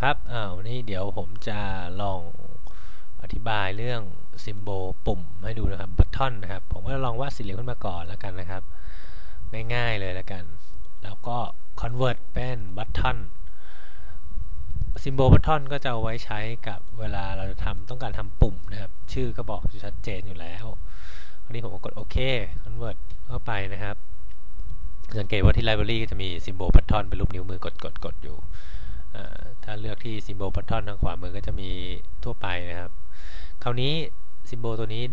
ครับอ้าวนี่เดี๋ยวผมจะลองอธิบายเรื่องซิมโบลปุ่มให้ดูนะครับบัตทอนนะครับ ผมก็ลองวาดสี่เหลี่ยมขึ้นมาก่อนแล้วกันนะครับ ง่ายๆเลยแล้วกัน แล้วก็ convert เป็นบัตทอนซิมโบลบัตทอนก็จะเอาไว้ใช้กับเวลาเราจะทำต้องการทำปุ่มนะครับ ชื่อก็บอกอยู่ชัดเจนอยู่แล้วคราวนี้ผมก็กดโอเค convert เข้าไปนะครับ สังเกตว่าที่ library ก็จะมีซิมโบลบัตทอนเป็นรูปนิ้วมือกดกดกดอยู่ ถ้าเลือกที่ซิมโบลบัตทอนทางขวามือก็จะมีทั่วไปนะครับ คราวนี้ซิมโบลตัวนี้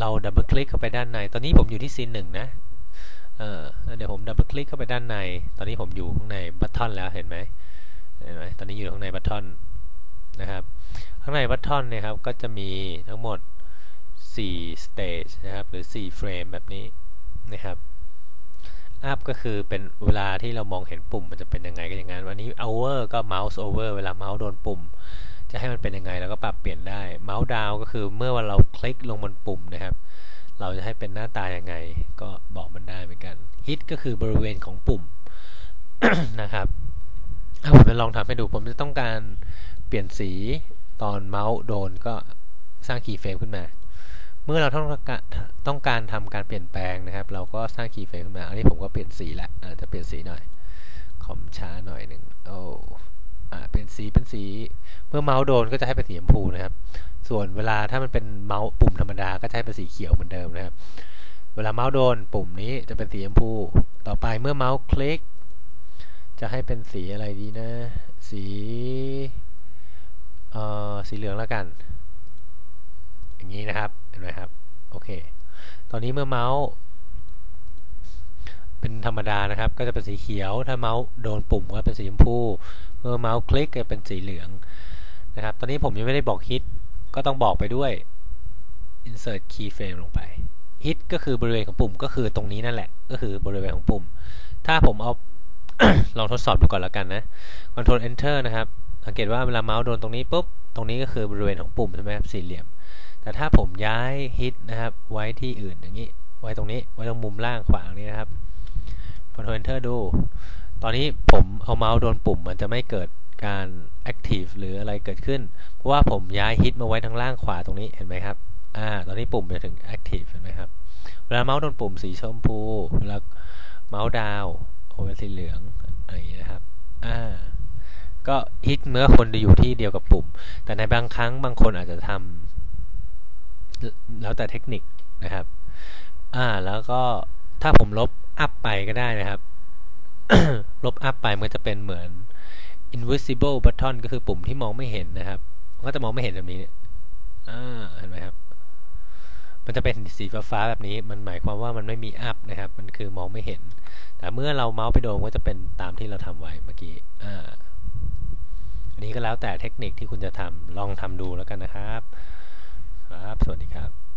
เราดับเบิลคลิกเข้าไปด้านใน ตอนนี้ผมอยู่ที่ซีนหนึ่งนะเเดี๋ยวผมดับเบิลคลิกเข้าไปด้านใน ตอนนี้ผมอยู่ข้างในบัตทอนแล้วเห็นไหมเห็นไหมตอนนี้อยู่ข้างในบัตทอนนะครับ ข้างในบัตทอนเนี่ยครับก็จะมีทั้งหมด4 stage นะครับ หรือ 4 เฟรมแบบนี้นะครับ อัพก็คือเป็นเวลาที่เรามองเห็นปุ่มมันจะเป็นยังไงก็อย่างนั้นวันนี้ over ก็ mouse over เวลาเมาส์โดนปุ่ม จะให้มันเป็นยังไงเราก็ปรับเปลี่ยนได้เมาส์ดาวก็คือเมื่อวันเราคลิกลงบนปุ่มนะครับ เราจะให้เป็นหน้าตายังไง ก็บอกมันได้เหมือนกัน hit ก็คือบริเวณของปุ่มนะครับถ้าผมจะลองทำให้ดูผมจะต้องการเปลี่ยนสีตอนเมาส์โดนก็สร้างคีย์เฟรมขึ้นมา เมื่อเราต้องการต้องการทำการเปลี่ยนแปลงนะครับ เราก็สร้างคีย์เฟรมขึ้นมา อันนี้ผมก็เปลี่ยนสีละอาจจะเปลี่ยนสีหน่อย คอมช้าหน่อยหนึ่งโอ้อ่าเป็นสีเป็นสี เมื่อเมาส์โดนก็จะให้เป็นสีชมพูนะครับ ส่วนเวลาถ้ามันเป็นเมาส์ปุ่มธรรมดาก็จะให้เป็นสีเขียวเหมือนเดิมนะครับ เวลาเมาส์โดนปุ่มนี้จะเป็นสีชมพู ต่อไปเมื่อเมาส์คลิก จะให้เป็นสีอะไรดีนะ สีเอ่อสีเหลืองแล้วกัน อย่างนี้นะครับ ห็นไหมครับ โอเค ตอนนี้เมื่อเมาส์เป็นธรรมดานะครับ ก็จะเป็นสีเขียว ถ้าเมาส์โดนปุ่มก็เป็นสีชมพู เมื่อเมาส์คลิกก็เป็นสีเหลืองนะครับ ตอนนี้ผมยังไม่ได้บอกฮิต ก็ต้องบอกไปด้วย insert keyframe ลงไป hit ก็คือบริเวณของปุ่มก็คือตรงนี้นั่นแหละ ก็คือบริเวณของปุ่ม ถ้าผมเอา ลองทดสอบดูก่อนแล้วกันนะ control enter นะครับ สังเกตว่าเวลาเมาส์โดนตรงนี้ปุ๊บ ตรงนี้ก็คือบริเวณของปุ่มใช่ไหมครับ สี่เหลี่ยม แต่ถ้าผมย้าย hit นะครับ ไว้ที่อื่นอย่างนี้ ไว้ตรงนี้ ไว้ตรงมุมล่างขวานี้นะครับ control enter ดู ตอนนี้ผมเอาเมาส์โดนปุ่มมันจะไม่เกิดการ active หรืออะไรเกิดขึ้น เพราะว่าผมย้าย hit มาไว้ทางล่างขวาตรงนี้เห็นไหมครับ อ่า ตอนนี้ปุ่มจะถึง active เห็นไหมครับ เวลาเมาส์โดนปุ่มสีชมพูเวลาเมาส์ดาวโอเป็นสีเหลืองอะไรอย่างนี้นะครับ อ่า ก็ฮิตเมื่อคนจะอยู่ที่เดียวกับปุ่ม แต่ในบางครั้งบางคนอาจจะทำ แล้วแต่เทคนิคนะครับ อ่า แล้วก็ถ้าผมลบอัพไปก็ได้นะครับ ลบอัพไปมันจะเป็นเหมือน invisible button ก็คือปุ่มที่มองไม่เห็นนะครับมันก็จะมองไม่เห็นแบบนี้ อ่า เห็นไหมครับ มันจะเป็นสีฟ้าแบบนี้ มันหมายความว่ามันไม่มีอัพนะครับ มันคือมองไม่เห็น แต่เมื่อเราเมาส์ไปโดนก็จะเป็นตามที่เราทำไว้เมื่อกี้ อ่า อันนี้ก็แล้วแต่เทคนิคที่คุณจะทำลองทำดูแล้วกันนะครับ ครับ สวัสดีครับ